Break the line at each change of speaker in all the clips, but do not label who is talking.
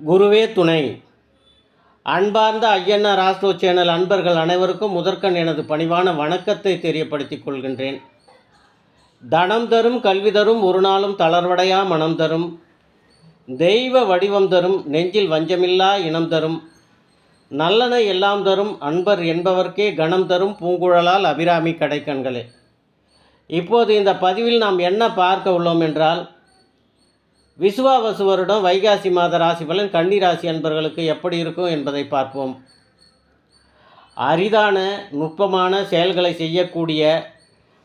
குருவே துணை. அன்பார்ந்த ஐயன்ஆர் ஆஸ்ட்ரோ சேனல் அன்பர்கள் அனைவருக்கும் முதற்கண் எனது பணிவான வணக்கத்தை தெரியப்படுத்திக் கொள்கின்றேன். தனம் தரும் கல்வி தரும் ஒரு நாளும் தளர்வடையா மனம் தரும். தெய்வ வடிவம் தரும் நெஞ்சில் வஞ்சமில்லா இனம் தரும். நல்லன எல்லாம் தரும் அன்பர் என்பவர்க்கே கணம் தரும் பூங்குழலால் அபிராமி கடைக்கண்களே. இப்போது இந்த பதிவில் நாம் என்ன பார்க்க உள்ளோம் என்றால் விசுவாவசு வருடம் வைகாசி மாத ராசி பலன் கன்னி ராசி அன்பர்களுக்கு எப்படி இருக்கும் என்பதை பார்ப்போம். அரிதான நுட்பமான செயல்களை செய்யக்கூடிய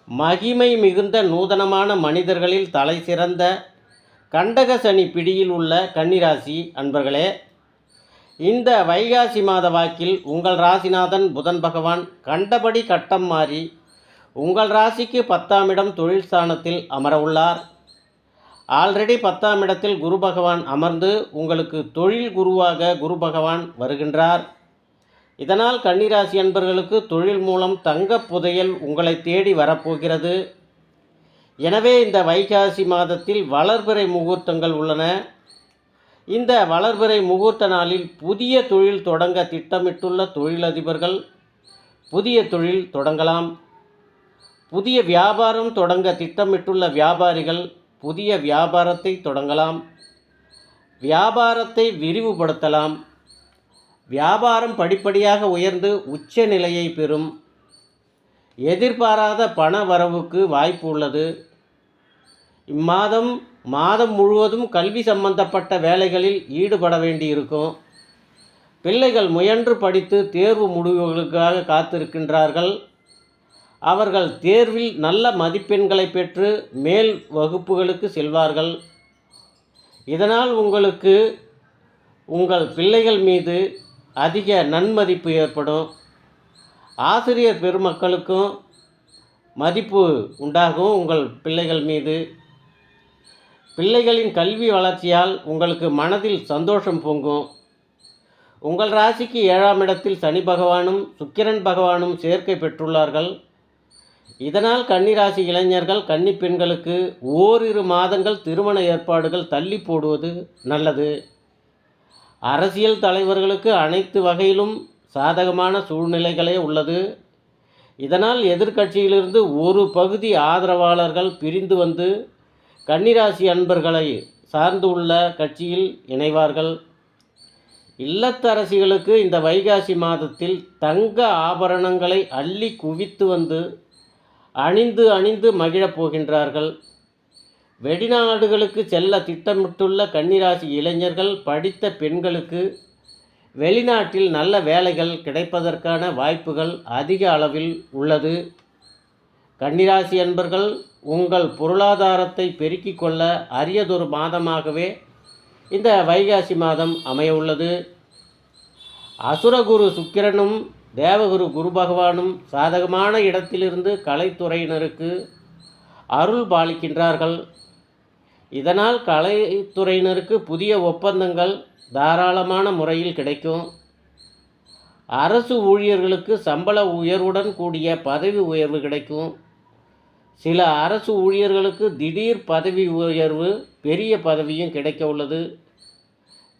மகிமை மிகுந்த நூதனமான மனிதர்களில் தலை சிறந்த கண்டக சனி பிடியில் உள்ள கன்னிராசி அன்பர்களே இந்த வைகாசி மாத வாக்கில் உங்கள் ராசிநாதன் புதன் பகவான் கண்டபடி கட்டம் மாறி உங்கள் ராசிக்கு பத்தாம் இடம் தொழில் ஸ்தானத்தில் அமர உள்ளார் ஆல்ரெடி பத்தாம் இடத்தில் குரு பகவான் அமர்ந்து உங்களுக்கு தொழில் குருவாக குரு பகவான் வருகின்றார். இதனால் கன்னிராசி அன்பர்களுக்கு தொழில் மூலம் தங்கப் புதையல் உங்களை தேடி வரப்போகிறது. எனவே இந்த வைகாசி மாதத்தில் வளர்பிறை முகூர்த்தங்கள் உள்ளன. இந்த வளர்பிறை முகூர்த்த நாளில் புதிய தொழில் தொடங்க திட்டமிட்டுள்ள தொழிலதிபர்கள் புதிய தொழில் தொடங்கலாம். புதிய வியாபாரம் தொடங்க திட்டமிட்டுள்ள வியாபாரிகள் புதிய வியாபாரத்தை தொடங்கலாம். வியாபாரத்தை விரிவுபடுத்தலாம். வியாபாரம் படிப்படியாக உயர்ந்து உச்ச நிலையை பெறும். எதிர்பாராத பண வரவுக்கு வாய்ப்பு உள்ளது. இம்மாதம் மாதம் முழுவதும் கல்வி சம்பந்தப்பட்ட வேலைகளில் ஈடுபட வேண்டியிருக்கும். பிள்ளைகள் முயன்று படித்து தேர்வு முடிவுகளுக்காக காத்திருக்கின்றார்கள். அவர்கள் தேர்வில் நல்ல மதிப்பெண்களை பெற்று மேல் வகுப்புகளுக்கு செல்வார்கள். இதனால் உங்களுக்கு உங்கள் பிள்ளைகள் மீது அதிக நன்மதிப்பு ஏற்படும். ஆசிரியர் பெருமக்களுக்கும் மதிப்பு உண்டாகும் உங்கள் பிள்ளைகள் மீது. பிள்ளைகளின் கல்வி வளர்ச்சியால் உங்களுக்கு மனதில் சந்தோஷம் பொங்கும். உங்கள் ராசிக்கு ஏழாம் இடத்தில் சனி பகவானும் சுக்கிரன் பகவானும் சேர்க்கை பெற்றுள்ளார்கள். இதனால் கன்னிராசி இளைஞர்கள் கன்னி பெண்களுக்கு ஓரிரு மாதங்கள் திருமண ஏற்பாடுகள் தள்ளி போடுவது நல்லது. அரசியல் தலைவர்களுக்கு அனைத்து வகையிலும் சாதகமான சூழ்நிலைகளே உள்ளது. இதனால் எதிர்க்கட்சியிலிருந்து ஒரு பகுதி ஆதரவாளர்கள் பிரிந்து வந்து கன்னிராசி அன்பர்களை சார்ந்து உள்ள கட்சியில் இணைவார்கள். இல்லத்தரசிகளுக்கு இந்த வைகாசி மாதத்தில் தங்க ஆபரணங்களை அள்ளி குவித்து வந்து அணிந்து அணிந்து மகிழப் போகின்றார்கள். வெளிநாடுகளுக்கு செல்ல திட்டமிட்டுள்ள கன்னிராசி இளைஞர்கள் படித்த பெண்களுக்கு வெளிநாட்டில் நல்ல வேலைகள் கிடைப்பதற்கான வாய்ப்புகள் அதிக அளவில் உள்ளது. கன்னிராசி அன்பர்கள் உங்கள் பொருளாதாரத்தை பெருக்கிக் கொள்ள அரியதொரு மாதமாகவே இந்த வைகாசி மாதம் அமைய உள்ளது. அசுரகுரு சுக்கிரனும் தேவகுரு குரு பகவானும் சாதகமான இடத்திலிருந்து கலைத்துறையினருக்கு அருள் பாலிக்கின்றார்கள். இதனால் கலைத்துறையினருக்கு புதிய ஒப்பந்தங்கள் தாராளமான முறையில் கிடைக்கும். அரசு ஊழியர்களுக்கு சம்பள உயர்வுடன் கூடிய பதவி உயர்வு கிடைக்கும். சில அரசு ஊழியர்களுக்கு திடீர் பதவி உயர்வு பெரிய பதவியும் கிடைக்க உள்ளது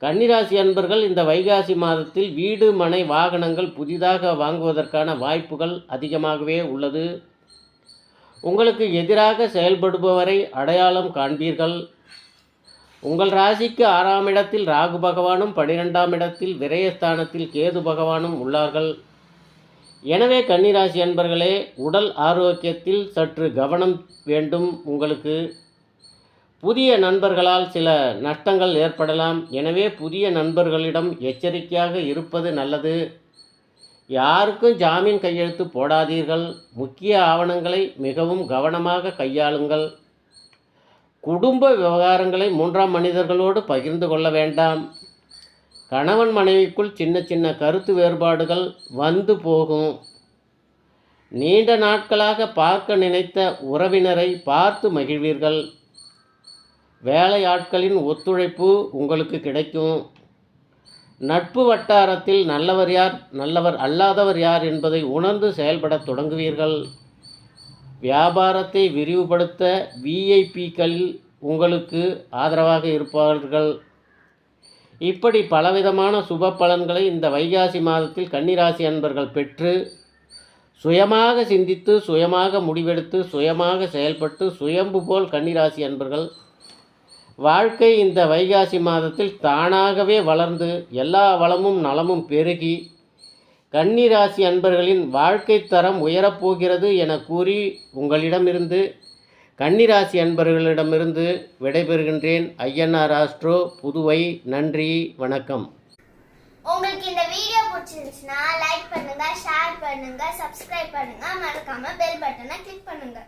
கன்னிராசி அன்பர்கள் இந்த வைகாசி மாதத்தில் வீடு மனை வாகனங்கள் புதிதாக வாங்குவதற்கான வாய்ப்புகள் அதிகமாகவே உள்ளது. உங்களுக்கு எதிராக செயல்படுபவரை அடையாளம் காண்பீர்கள். உங்கள் ராசிக்கு ஆறாம் இடத்தில் ராகு பகவானும் பனிரெண்டாம் இடத்தில் விரயஸ்தானத்தில் கேது பகவானும் உள்ளார்கள். எனவே கன்னிராசி அன்பர்களே உடல் ஆரோக்கியத்தில் சற்று கவனம் வேண்டும் உங்களுக்கு. புதிய நண்பர்களால் சில நஷ்டங்கள் ஏற்படலாம். எனவே புதிய நண்பர்களிடம் எச்சரிக்கையாக இருப்பது நல்லது. யாருக்கும் ஜாமீன் கையெழுத்து போடாதீர்கள். முக்கிய ஆவணங்களை மிகவும் கவனமாக கையாளுங்கள். குடும்ப விவகாரங்களை மூன்றாம் மனிதர்களோடு பகிர்ந்து கொள்ள வேண்டாம். கணவன் மனைவிக்குள் சின்ன சின்ன கருத்து வேறுபாடுகள் வந்து போகும். நீண்ட நாட்களாக பார்க்க நினைத்த உறவினரை பார்த்து மகிழ்வீர்கள். வேலையாட்களின் ஒத்துழைப்பு உங்களுக்கு கிடைக்கும். நட்பு வட்டாரத்தில் நல்லவர் யார் நல்லவர் அல்லாதவர் யார் என்பதை உணர்ந்து செயல்படத் தொடங்குவீர்கள். வியாபாரத்தை விரிவுபடுத்த விஐபிக்கள் உங்களுக்கு ஆதரவாக இருப்பார்கள். இப்படி பலவிதமான சுப பலன்களை இந்த வைகாசி மாதத்தில் கன்னிராசி அன்பர்கள் பெற்று சுயமாக சிந்தித்து சுயமாக முடிவெடுத்து சுயமாக செயல்பட்டு சுயம்பு போல் கன்னிராசி அன்பர்கள் வாழ்க்கை இந்த வைகாசி மாதத்தில் தானாகவே வளர்ந்து எல்லா வளமும் நலமும் பெருகி கன்னிராசி அன்பர்களின் வாழ்க்கை தரம் உயரப்போகிறது என கூறி உங்களிடமிருந்து கன்னிராசி அன்பர்களிடமிருந்து விடைபெறுகின்றேன். ஐயனார் ஆஸ்ட்ரோ புதுவை நன்றி வணக்கம்.
உங்களுக்கு இந்த வீடியோ பிடிச்சிருந்துச்சுன்னா லைக் பண்ணுங்க ஷேர் பண்ணுங்க சப்ஸ்கிரைப் பண்ணுங்க. மறக்காம பெல் பட்டனை கிளிக் பண்ணுங்க.